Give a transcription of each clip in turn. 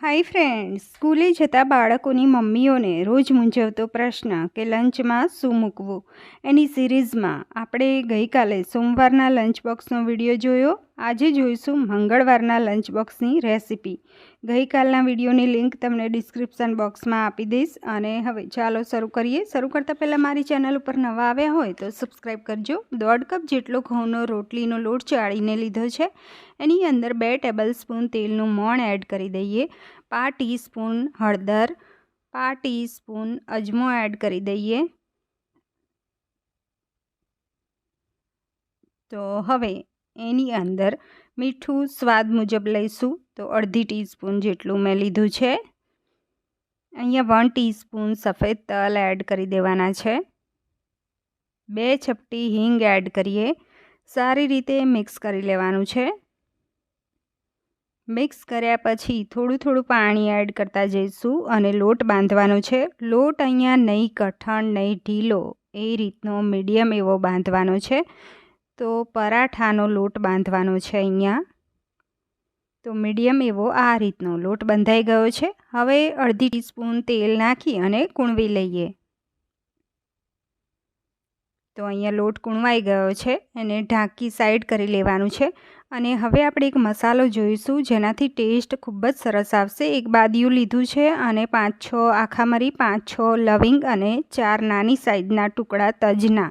Hi friends, સ્કૂલે જતા બાળકોની મમ્મીઓને રોજ મૂંઝવતો પ્રશ્ન કે લંચમાં શું મૂકવું? એની સિરીઝમાં આપણે ગઈકાલે સોમવારના લંચ બોક્સનો વીડિયો જોયો. આજે જોઈશું મંગળવારના લંચ બોક્સની રેસિપી. ગઈકાલના વિડીયોની લિંક તમને ડિસ્ક્રિપ્શન બોક્સમાં આપી દઈશ અને હવે ચાલો શરૂ કરીએ. શરૂ કરતાં પહેલાં મારી ચેનલ ઉપર નવા આવ્યા હોય તો સબસ્ક્રાઈબ કરજો. દોઢ કપ જેટલો ઘઉંનો રોટલીનો લોટ ચાળીને લીધો છે. એની અંદર બે ટેબલ સ્પૂન તેલનું મોણ એડ કરી દઈએ. પા ટીસ્પૂન હળદર, પા ટીસ્પૂન અજમો એડ કરી દઈએ. તો હવે એની અંદર મીઠું સ્વાદ મુજબ લઈશું. તો અડધી ટીસ્પૂન જેટલું મેં લીધું છે. અહીંયા વન ટીસ્પૂન સફેદ તલ એડ કરી દેવાના છે. બે ચપટી હિંગ એડ કરીએ. સારી રીતે મિક્સ કરી લેવાનું છે. મિક્સ કર્યા પછી થોડું થોડું પાણી એડ કરતા જઈશું અને લોટ બાંધવાનો છે. લોટ અહીંયા નહીં, કઠણ, નહીં, ઢીલો. એ રીતનો મીડિયમ એવો બાંધવાનો છે. તો પરાઠાનો લોટ બાંધવાનો છે અહીંયા. તો મીડિયમ એવો આ રીતનો લોટ બંધાઈ ગયો છે. હવે અડધી ટીસ્પૂન તેલ નાખી અને કૂણવી લઈએ. તો અહીંયા લોટ કૂણવાઈ ગયો છે એને ઢાંકી સાઈડ કરી લેવાનું છે. અને હવે આપણે એક મસાલો જોઈશું જેનાથી ટેસ્ટ ખૂબ જ સરસ આવશે. એક બાદિયું લીધું છે અને પાંચ છ આખા મરી પાંચ છ લવિંગ અને ચાર નાની સાઈઝના ટુકડા તજના.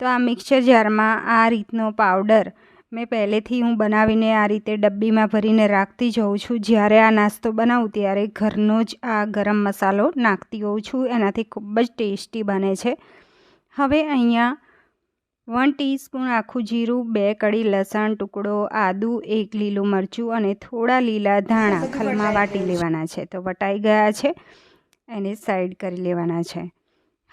તો આ મિક્સર જારમાં આ રીતનો પાવડર મેં પહેલેથી હું બનાવીને આ રીતે ડબ્બીમાં ભરીને રાખતી જઉં છું. જ્યારે આ નાસ્તો બનાવું ત્યારે ઘરનો જ આ ગરમ મસાલો નાખતી હોઉં છું. એનાથી ખૂબ જ ટેસ્ટી બને છે. હવે અહીંયા વન ટીસ્પૂન આખું જીરું, બે કડી લસણ, ટુકડો આદુ, એક લીલું મરચું અને થોડા લીલા ધાણા ખલમાં વાટી લેવાના છે. તો વટાઈ ગયા છે. એને સાઈડ કરી લેવાના છે.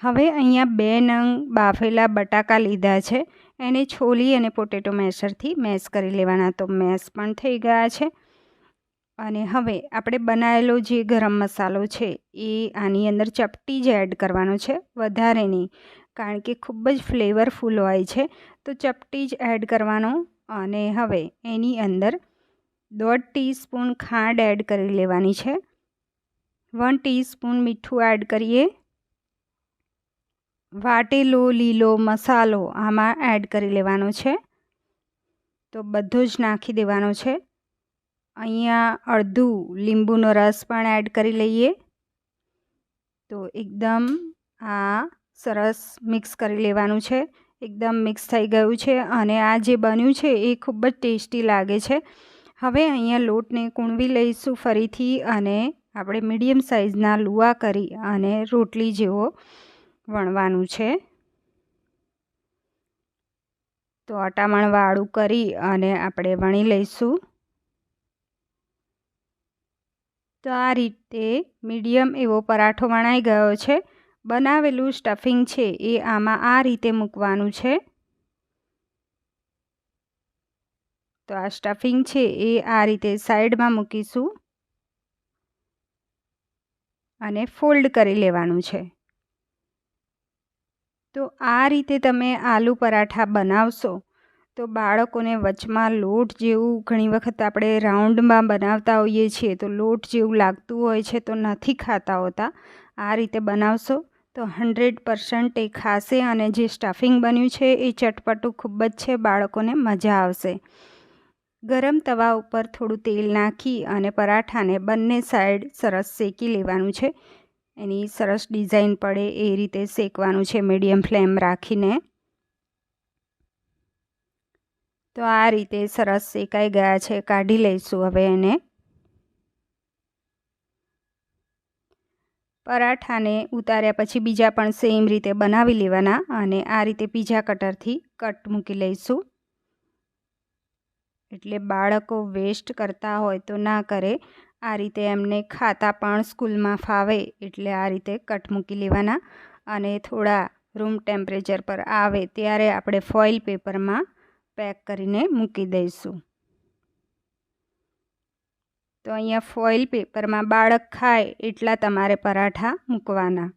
હવે અહીંયા બે નંગ બાફેલા બટાકા લીધા છે. એને છોલી અને પોટેટો મેશરથી મેશ કરી લેવાના તો મેશ પણ થઈ ગયા છે. અને હવે આપણે બનાવેલો જે ગરમ મસાલો છે એ આની અંદર ચપટી જ એડ કરવાનો છે, વધારે નહીં, કારણ કે ખૂબ જ ફ્લેવરફુલ હોય છે. તો ચપટી જ એડ કરવાનો અને હવે એની અંદર દોઢ ટીસ્પૂન ખાંડ એડ કરી લેવાની છે. વન ટીસ્પૂન મીઠું એડ કરીએ. વાટેલો લીલો મસાલો આમાં એડ કરી લેવાનો છે. તો બધું જ નાખી દેવાનો છે. અહીંયા અડધું લીંબુનો રસ પણ એડ કરી લઈએ. તો એકદમ આ સરસ મિક્સ કરી લેવાનું છે. એકદમ મિક્સ થઈ ગયું છે અને આ જે બન્યું છે એ ખૂબ જ ટેસ્ટી લાગે છે. હવે અહીંયા લોટને કૂણવી લઈશું ફરીથી અને આપણે મીડિયમ સાઇઝના લુવા કરી અને રોટલી જેવો વણવાનું છે. તો અટામણવાળું કરી અને આપણે વણી લઈશું. તો આ રીતે મીડિયમ એવો પરાઠો વણાઈ ગયો છે. બનાવેલું સ્ટફિંગ છે એ આમાં આ રીતે મૂકવાનું છે. તો આ સ્ટફિંગ છે એ આ રીતે સાઈડમાં મૂકીશું અને ફોલ્ડ કરી લેવાનું છે. તો આ રીતે તમે આલુ પરાઠા બનાવશો. તો બાળકોને વચમાં લોટ જેવું ઘણી વખત આપણે રાઉન્ડમાં બનાવતા હોઈએ છીએ, તો લોટ જેવું લાગતું હોય છે તો નથી ખાતા હોતા. આ રીતે બનાવશો તો હંડ્રેડ પર્સન્ટ એ ખાશે અને જે સ્ટફિંગ બન્યું છે એ ચટપટું ખૂબ જ છે, બાળકોને મજા આવશે. ગરમ તવા ઉપર થોડું તેલ નાખી અને પરાઠાને બંને સાઈડ સરસ શેકી લેવાનું છે. એની સરસ ડિઝાઇન પડે એ રીતે શેકવાનું છે મીડિયમ ફ્લેમ રાખીને. તો આ રીતે સરસ શેકાઈ ગયા છે, કાઢી લઈશું હવે એને. પરાઠાને ઉતાર્યા પછી બીજા પણ સેમ રીતે બનાવી લેવાના અને આ રીતે પીઝા કટરથી કટ મૂકી લઈશું. એટલે બાળકો વેસ્ટ કરતા હોય તો ના કરે. આ રીતે એમને ખાતા પણ સ્કૂલમાં ફાવે એટલે આ રીતે કટ મૂકી લેવાના અને થોડા રૂમ ટેમ્પરેચર પર આવે ત્યારે આપણે ફોઇલ પેપરમાં પેક કરીને મૂકી દઈશું. તો અહીંયા ફોઇલ પેપરમાં બાળક ખાય એટલા તમારે પરાઠા મૂકવાના.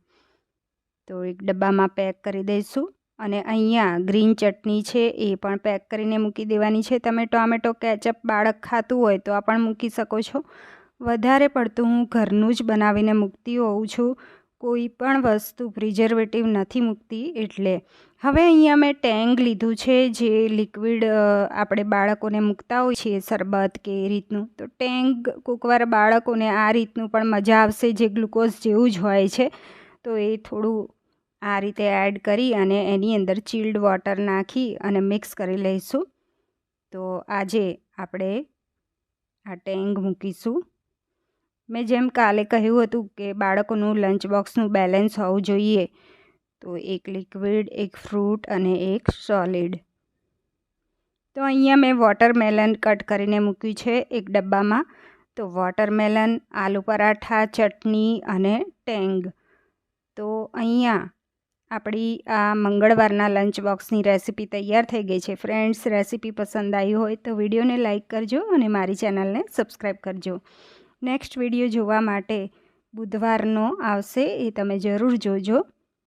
તો એક ડબ્બામાં પેક કરી દઈશું અને અહીંયા ગ્રીન ચટણી છે એ પણ પેક કરીને મૂકી દેવાની છે. તમે ટોમેટો, કેચઅપ બાળક ખાતું હોય તો આ પણ મૂકી શકો છો. વધારે પડતું હું ઘરનું જ બનાવીને મૂકતી હોઉં છું. કોઈ પણ વસ્તુ પ્રિઝર્વેટિવ નથી મૂકતી એટલે. હવે અહીંયા મેં ટેંગ લીધું છે જે લિક્વિડ આપણે બાળકોને મૂકતા હોઈએ છીએ શરબત કે એ રીતનું. તો ટેંગ કોકવાર બાળકોને આ રીતનું પણ મજા આવશે જે ગ્લુકોઝ જેવું જ હોય છે. તો એ થોડું આ રીતે એડ કરી અને એની અંદર ચિલ્ડ વોટર નાખી અને મિક્સ કરી લઈશું. તો આજે આપણે આ ટેંગ મૂકીશું. મેં જેમ કાલે કહ્યું હતું કે બાળકોનું લંચ બોક્સનું બેલેન્સ હોવું જોઈએ, તો એક લિક્વિડ, એક ફ્રૂટ અને એક સોલિડ. તો અહીંયા મેં વોટરમેલન કટ કરીને મૂક્યું છે એક ડબ્બામાં. તો વોટરમેલન, આલુ પરાઠા, ચટણી અને ટેંગ. તો અહીંયા આપણી આ મંગળવારના લંચ બોક્સની રેસીપી તૈયાર થઈ ગઈ છે. ફ્રેન્ડ્સ, રેસીપી પસંદ આવી હોય તો વિડીયોને લાઇક કરજો અને મારી ચેનલને સબસ્ક્રાઈબ કરજો. નેક્સ્ટ વીડિયો જોવા માટે બુધવારનો આવશે એ તમે જરૂર જોજો.